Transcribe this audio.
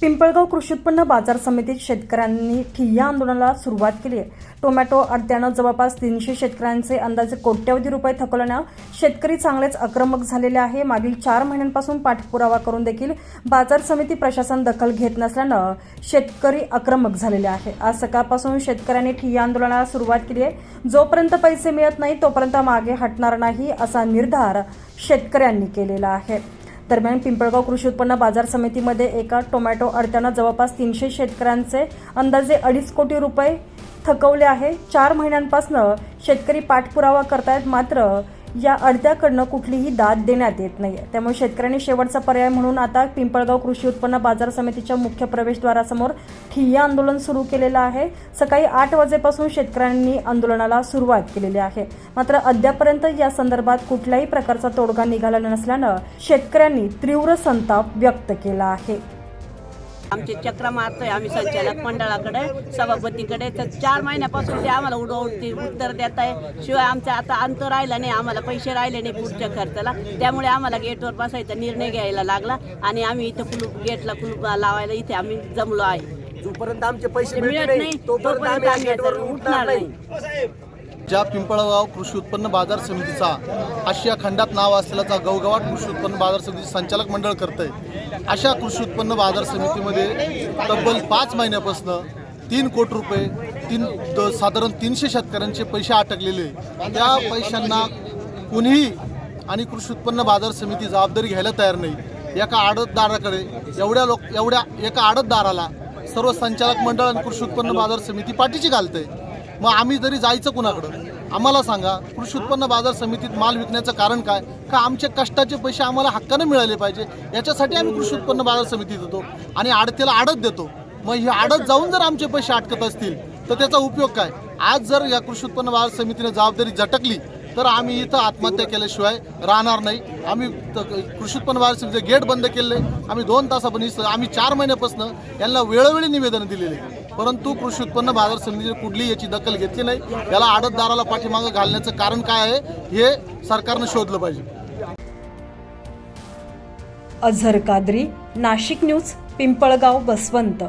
पिंपळगाव कृषी उत्पन्न बाजार समितीत शेतकऱ्यांनी ठिय्या आंदोलनाला सुरुवात केली आहे. टोमॅटो अडत्यानं जवळपास तीनशे शेतकऱ्यांचे अंदाजे कोट्यवधी रुपये थकवल्यानं शेतकरी चांगलेच आक्रमक झालेले आहे. मागील चार महिन्यांपासून पाठपुरावा करून देखील बाजार समिती प्रशासन दखल घेत नसल्यानं शेतकरी आक्रमक झालेले आहे. आज सकाळपासून शेतकऱ्यांनी ठिय्या आंदोलनाला सुरुवात केली आहे. जोपर्यंत पैसे मिळत नाही तोपर्यंत मागे हटणार नाही असा निर्धार शेतकऱ्यांनी केलेला आहे. दरम्यान पिंपळगाव कृषी उत्पन्न बाजार समितीमध्ये एका टोमॅटो अडत्यानं जवळपास तीनशे शेतकऱ्यांचे अंदाजे अडीच कोटी रुपये थकवले आहे. चार महिन्यांपासून शेतकरी पाठपुरावा करतायत मात्र या अडत्याकडनं कुठलीही दाद देण्यात येत नाही त्यामुळे शेतकऱ्यांनी शेवटचा पर्याय म्हणून आता पिंपळगाव कृषी उत्पन्न बाजार समितीच्या मुख्य प्रवेशद्वारासमोर ठिय्या आंदोलन सुरू केलेलं आहे. सकाळी आठ वाजेपासून शेतकऱ्यांनी आंदोलनाला सुरुवात केलेली आहे. मात्र अद्यापर्यंत या संदर्भात कुठल्याही प्रकारचा तोडगा निघाला नसल्यानं शेतकऱ्यांनी तीव्र संताप व्यक्त केला आहे. आमचे चक्र मारतोय आम्ही संचालक मंडळाकडे सभापतीकडे. तर चार महिन्यापासून ते आम्हाला उडवून उत्तर देत आहे. शिवाय आमचा आता अंत राहिला नाही आम्हाला पैसे राहिले नाही पुढच्या खर्चाला. त्यामुळे आम्हाला गेटवर बसायचा निर्णय घ्यायला लागला आणि आम्ही इथं कुलूप गेटला कुलूप लावायला इथे आम्ही जमलो आहे. जोपर्यंत आमचे पैसे मिळत नाही तोपर्यंत आम्ही उठणार नाही. ज्या पिंपळगाव कृषी उत्पन्न बाजार समितीचा आशिया खंडात नाव असलेला गवगवाट कृषी उत्पन्न बाजार समिती संचालक मंडळ करत आहे अशा कृषी उत्पन्न बाजार समितीमध्ये तब्बल पाच महिन्यापासून तीन कोटी रुपये तीन द- साधारण तीनशे शेतकऱ्यांचे पैसे अटकलेले आहे. त्या पैशांना कुणीही आणि कृषी उत्पन्न बाजार समिती जबाबदारी घ्यायला तयार नाही एका आडतदाराकडे एवढ्या लोक एवढ्या एका आडतदाराला सर्व संचालक मंडळ आणि कृषी उत्पन्न बाजार समिती पाठीची घालते मग आम्ही जरी जायचं कुणाकडं आम्हाला सांगा कृषी उत्पन्न बाजार समितीत माल विकण्याचं कारण काय? का आमचे कष्टाचे पैसे आम्हाला हक्कानं मिळाले पाहिजे? याच्यासाठी आम्ही कृषी उत्पन्न बाजार समितीत येतो आणि आडतीला आडत देतो. मग ही आडत जाऊन जर आमचे पैसे अटकत असतील तर त्याचा उपयोग काय? आज जर या कृषी उत्पन्न बाजार समितीने जबाबदारी झटकली तर आम्ही इथं आत्महत्या केल्याशिवाय राहणार नाही. आम्ही कृषी उत्पन्न बाजार समितीचे गेट बंद केले. आम्ही दोन तासापर्यंत आम्ही चार महिन्यापासून यांना वेळोवेळी निवेदन दिलेले. परंतु कृषी उत्पन्न बाजार समितीने कुठली याची दखल घेतली नाही. याला आडतदाराला पाठीमागं घालण्याचं कारण काय आहे हे सरकारनं शोधलं पाहिजे. अझर कादरी नाशिक न्यूज पिंपळगाव बसवंत.